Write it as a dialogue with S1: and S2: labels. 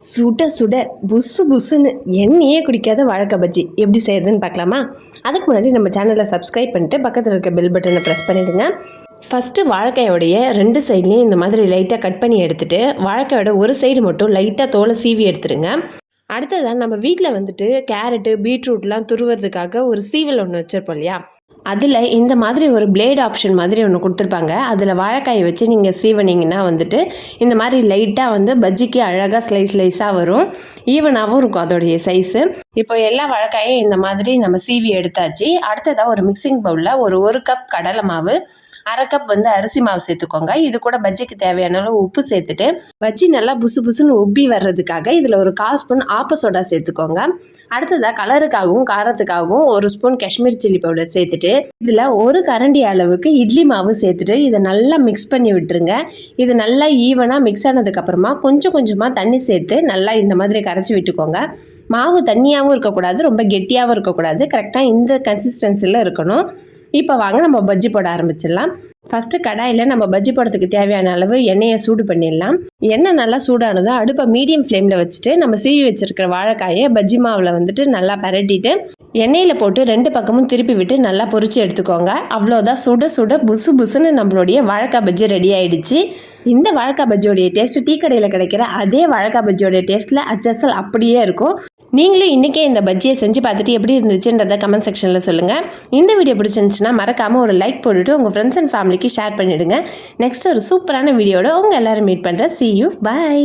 S1: சுட சுட புசு புசுன்னு எண்ணெயே குடிக்காத வாழைக்காய் பஜ்ஜி. எப்படி செய்யறதுன்னு பார்க்கலாமா? அதுக்கு முன்னாடி நம்ம சேனலை சப்ஸ்கிரைப் பண்ணிட்டு பக்கத்தில் இருக்க பெல் பட்டனை ப்ரெஸ் பண்ணிவிடுங்க ஃபஸ்ட்டு வாழைக்காயோடைய ரெண்டு சைட்லேயும் இந்த மாதிரி லைட்டாக கட் பண்ணி எடுத்துட்டு வாழைக்காயோட ஒரு சைடு மட்டும் லைட்டாக தோலை சீவி எடுத்துருங்க. அடுத்ததாக நம்ம வீட்டில் வந்துட்டு கேரட்டு பீட்ரூட்லாம் துருவுறதுக்காக ஒரு சீவல் ஒன்று வச்சுருப்போம் இல்லையா? அதில் இந்த மாதிரி ஒரு பிளேட் ஆப்ஷன் மாதிரி ஒன்று கொடுத்துருப்பாங்க. அதில் வாழைக்காயை வச்சு நீங்கள் சீவனிங்கன்னா வந்துட்டு இந்த மாதிரி லைட்டாக வந்து பஜ்ஜிக்கு அழகாக ஸ்லைஸ் ஸ்லைஸாக வரும். ஈவனாகவும் இருக்கும் அதோடைய சைஸு இப்போ எல்லா வாழைக்காயும் இந்த மாதிரி நம்ம சீவி எடுத்தாச்சு. அடுத்ததாக ஒரு மிக்சிங் பவுலில் ஒரு ஒரு கப் கடலை மாவு அரை கப் வந்து அரிசி மாவு சேர்த்துக்கோங்க. இது கூட பஜ்ஜிக்கு தேவையான அளவு உப்பு சேர்த்துட்டு பஜ்ஜி நல்லா புசு புசுன்னு உப்பி வர்றதுக்காக இதில் ஒரு கால் ஸ்பூன் ஆப்ப சோடா சேர்த்துக்கோங்க. அடுத்ததாக கலருக்காகவும் காரத்துக்காகவும் ஒரு ஸ்பூன் காஷ்மீர் சில்லி பவுடர் சேர்த்துட்டு இதில் ஒரு கரண்டி அளவுக்கு இட்லி மாவு சேர்த்துட்டு இதை நல்லா மிக்ஸ் பண்ணி விட்டுருங்க. இது நல்லா ஈவனாக மிக்ஸ் ஆனதுக்கப்புறமா கொஞ்சம் கொஞ்சமாக தண்ணி சேர்த்து நல்லா இந்த மாதிரி கரைச்சி விட்டுக்கோங்க. மாவு தண்ணியாகவும் இருக்கக்கூடாது ரொம்ப கெட்டியாகவும் இருக்கக்கூடாது. கரெக்டாக இந்த கன்சிஸ்டன்சியில் இருக்கணும். இப்போ வாங்க நம்ம பஜ்ஜி போட ஆரம்பிச்சிடலாம். ஃபஸ்ட்டு கடாயில் நம்ம பஜ்ஜி போடுறதுக்கு தேவையான அளவு எண்ணெயை சூடு பண்ணிடலாம். எண்ணெய் நல்லா சூடானதும் அடுப்பை மீடியம் ஃப்ளேமில் வச்சுட்டு நம்ம சீவி வச்சிருக்கிற வாழைக்காயை பஜ்ஜி மாவில் வந்துட்டு நல்லா பரட்டிட்டு எண்ணெயில் போட்டு ரெண்டு பக்கமும் திருப்பி விட்டு நல்லா பொரிச்சு எடுத்துக்கோங்க. அவ்வளோதான் சுட சுட புசு புசுன்னு நம்மளுடைய வாழைக்காய் பஜ்ஜி ரெடி ஆயிடுச்சு. இந்த வாழைக்காய் பஜ்ஜியோடைய டேஸ்ட் டீ கடையில் கிடைக்கிற அதே வாழைக்காய் பஜ்ஜியோடைய டேஸ்ட்டில் அச்சசல் அப்படியே இருக்கும். நீங்களும் இன்றைக்கே இந்த பஜ்ஜியை செஞ்சு பார்த்துட்டு எப்படி இருந்துச்சுன்றத கமெண்ட் செக்ஷனில் சொல்லுங்கள் இந்த வீடியோ பிடிச்சிருந்துச்சுன்னா மறக்காமல் ஒரு லைக் போட்டுட்டு உங்கள் ஃப்ரெண்ட்ஸ் அண்ட் ஃபேமிலிக்கு ஷேர் பண்ணிவிடுங்க நெக்ஸ்ட் ஒரு சூப்பரான வீடியோட உங்கள் எல்லோரும் மீட் பண்ணுறேன் சி யூ பாய்